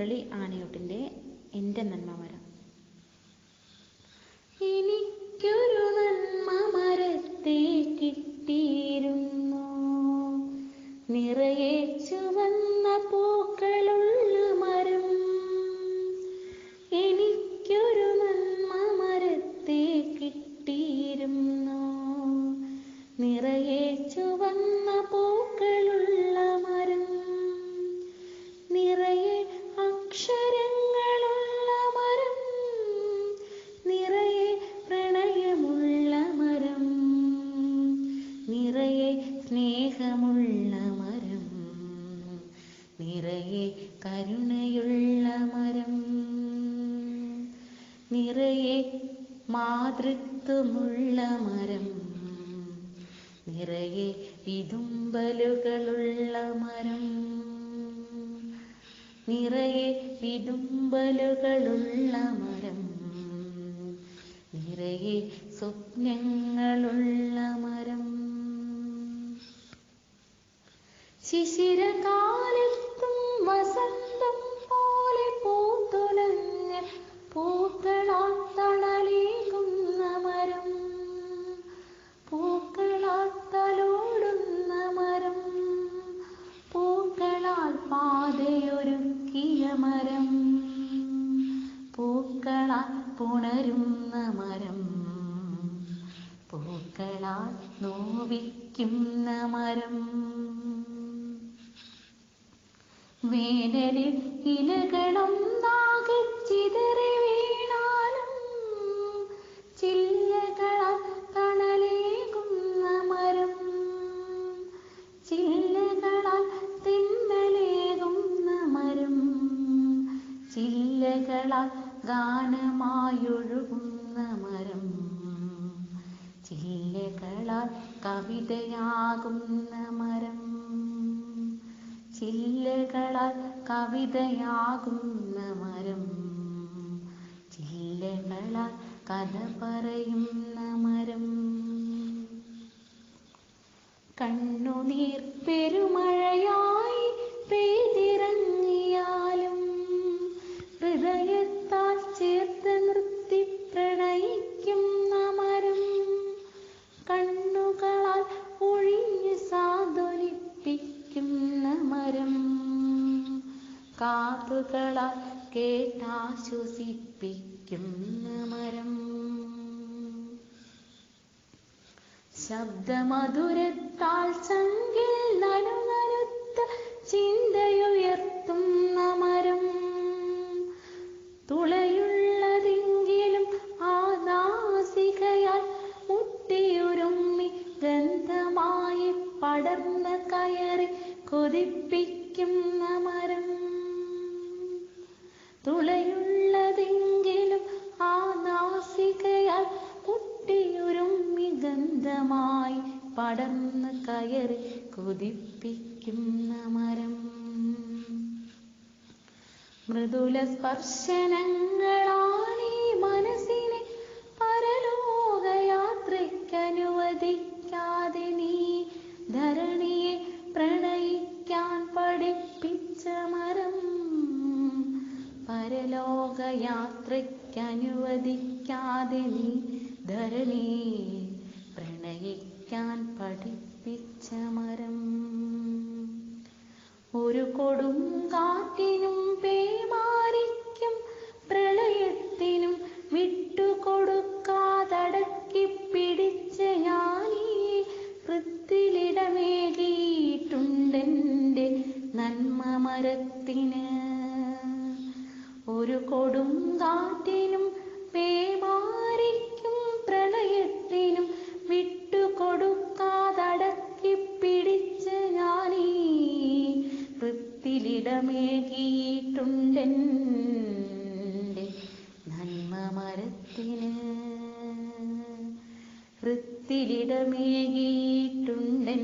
മുരളി ആനയൂട്ടിന്റെ എന്റെ നന്മ മരം എനിക്കൊരു നന്മ മരത്തെ കിട്ടിയിരുന്നു കരുണയുള്ള മരം നിറയെ മാതൃത്വമുള്ള മരം നിറയെ വിതുമ്പലുകളുള്ള മരം നിറയെ വിതുമ്പലുകളുള്ള മരം നിറയെ സ്വപ്നങ്ങളുള്ള മരം ശിശിരകാലത്തും വസന്തം പൂക്കളാൽ മരം. പൂക്കളാൽ തലോടുന്ന മരം. പൂക്കളാൽ മരം. പൂക്കളാൽ പുണരുന്ന മരം. പൂക്കളാൽ നോവിക്കുന്ന മരം. വേനലിൽ ഇലകളൊന്നാകെ ചില്ലകളാൽ ഗാനമായൊഴുകുന്ന മരം. ചില്ലകളാൽ കവിതയാകുന്ന മരം. ചില്ലകളാൽ കവിതയാകുന്ന മരം. ചില്ലകളാൽ കഥ പറയുന്ന മരം. കണ്ണുനീർ പെരുമഴയായി ഹൃദയത്താൽ ചേർത്ത് നിർത്തി പ്രണയിക്കും മരം കണ്ണുകളാൽ ഒഴിഞ്ഞ് സാന്ത്വനിപ്പിക്കുന്ന മരം കാതുകളാൽ കേട്ടാശ്വസിപ്പിക്കുന്ന മരം ശബ്ദമധുരത്താൽ ചങ്കിൽ നനുനനുത്ത ചിന്തയുയർത്തുന്ന പടർന്ന് കയറി കൊതിപ്പിക്കുന്ന മരം. തുളയുള്ളതെങ്കിലും ആ നാസികയാൽ കുട്ടിയൊരുമി ഗന്ധമായി പടർന്ന് കയറി കൊതിപ്പിക്കുന്ന മരം. മൃദുല സ്പർശനങ്ങളാണീ മനസ്സിനെ പരലോകയാത്രയ്ക്കനുവദിക്കാതെ നീ ധരണി പ്രണയിക്കാൻ പഠിപ്പിച്ച മരം. ഒരു കൊടും കാറ്റിനും പേമാരിക്കും പ്രളയത്തിനും വിട്ടുകൊടുക്കാതടക്കി പിടിച്ച ഞാനീ വൃത്തിലിടമേകിയിട്ടുണ്ടെന്റെ നന്മ മരത്തിന് ഒരു കൊടും കാറ്റിനും പേമാരിക്കും പ്രളയത്തിനും വിട്ടുകൊടുക്കാതടക്കി പിടിച്ച് ഞാനീ വൃത്തിലിടമേകിയിട്ടുണ്ടെന്റെ നന്മ മരത്തിന്. വൃത്തിലിടമേകിയിട്ടുണ്ടെന്റെ